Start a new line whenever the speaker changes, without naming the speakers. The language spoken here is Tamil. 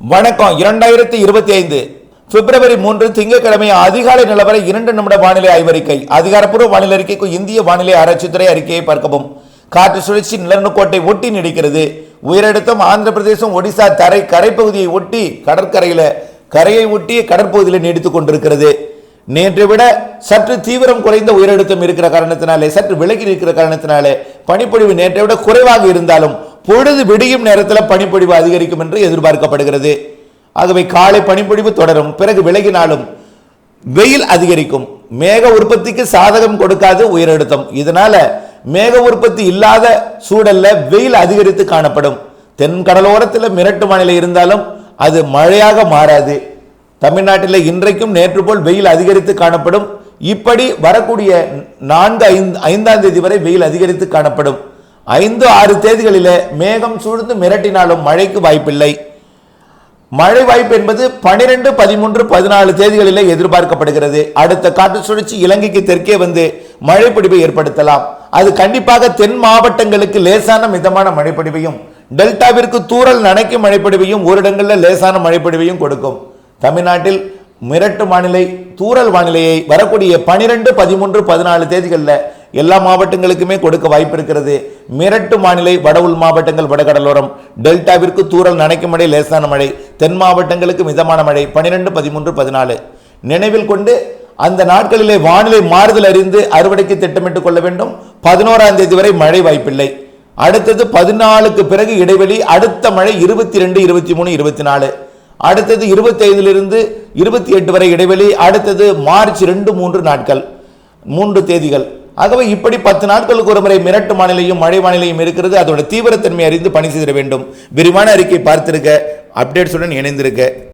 வணக்கம். இரண்டாயிரத்தி இருபத்தி ஐந்து பிப்ரவரி மூன்று திங்கட்கிழமை அதிகாலை நிலவர இரண்டு நிமிட வானிலை ஆய்வறிக்கை. அதிகாரப்பூர்வ வானிலை அறிக்கைக்கு இந்திய வானிலை ஆராய்ச்சித்துறை அறிக்கையை பார்க்கவும். காற்று சுழற்சி நிலநடுக்கோட்டை ஒட்டி நீடிக்கிறது. உயரழுத்தம் ஆந்திர பிரதேசம் ஒடிசா தரை கரைப்பகுதியை ஒட்டி கடற்கரையில் கரையை ஒட்டி கடற்பகுதியில் நீடித்துக் கொண்டிருக்கிறது. நேற்றை விட சற்று தீவிரம் குறைந்த உயரழுத்தம் இருக்கிற காரணத்தினாலே சற்று விலகி இருக்கிற காரணத்தினாலே பனிப்பொழிவு நேற்றை விட குறைவாக இருந்தாலும் பொழுது விடியும் நேரத்தில் பனிப்பொழிவு அதிகரிக்கும் என்று எதிர்பார்க்கப்படுகிறது. ஆகவே காலை பனிப்பொழிவு தொடரும். பிறகு விலகினாலும் வெயில் அதிகரிக்கும். மேக உற்பத்திக்கு சாதகம் கொடுக்காது உயரழுத்தம். இதனால மேக உற்பத்தி இல்லாத சூழல்ல வெயில் அதிகரித்து காணப்படும். தென் கடலோரத்தில் மிரட்டு வானிலை இருந்தாலும் அது மழையாக மாறாது. தமிழ்நாட்டில் இன்றைக்கும் நேற்று போல் வெயில் அதிகரித்து காணப்படும். இப்படி வரக்கூடிய நான்கு ஐந்து ஐந்தாம் தேதி வரை வெயில் அதிகரித்து காணப்படும். ஐந்து ஆறு தேதிகளிலே மேகம் சூழ்ந்து மிரட்டினாலும் மழைக்கு வாய்ப்பில்லை. மழை வாய்ப்பு என்பது பனிரெண்டு பதிமூன்று பதினாலு தேதிகளிலே எதிர்பார்க்கப்படுகிறது. அடுத்த காற்று சுழற்சி இலங்கைக்கு தெற்கே வந்து மழைப்பிடிவை ஏற்படுத்தலாம். அது கண்டிப்பாக தென் மாவட்டங்களுக்கு லேசான மிதமான மழைப்பிடிவையும் டெல்டாவிற்கு தூரல் நனைக்கும் மழைப்பொழிவையும் ஓரிடங்களில் லேசான மழைப்பொழிவையும் கொடுக்கும். தமிழ்நாட்டில் மிரட்டு வானிலை தூரல் வானிலையை வரக்கூடிய பனிரெண்டு பதிமூன்று பதினாலு தேதிகளில் எல்லா மாவட்டங்களுக்குமே கொடுக்க வாய்ப்பு இருக்கிறது மிரட்டு வானிலை வட உள் மாவட்டங்கள் வடகடலோரம். டெல்டாவிற்கு தூரல் நனைக்கும் மழை லேசான மழை. தென் மாவட்டங்களுக்கு மிதமான மழை பனிரெண்டு பதிமூன்று பதினாலு. நினைவில் கொண்டு அந்த நாட்களிலே வானிலை மாறுதல் அறிந்து அறுவடைக்கு திட்டமிட்டுக் கொள்ள வேண்டும். பதினோராம் தேதி வரை மழை வாய்ப்பில்லை. அடுத்தது பதினாலுக்கு பிறகு இடைவெளி அடுத்த மழை இருபத்தி ரெண்டு இருபத்தி மூணு இருபத்தி நாலு அடுத்தது இருபத்தைந்திலிருந்து இருபத்தி எட்டு வரை இடைவெளி அடுத்தது மார்ச் ரெண்டு மூன்று நாட்கள். மூன்று தேதிகள். ஆகவே இப்படி பத்து நாட்களுக்கு ஒரு முறை மிரட்டு வானிலையும் மழை வானிலையும் இருக்கிறது. அதோட தீவிரத்தன்மை அறிந்து பணி செய்திட வேண்டும். விரிவான அறிக்கை பார்த்திருக்க அப்டேட்ஸுடன் இணைந்திருக்க.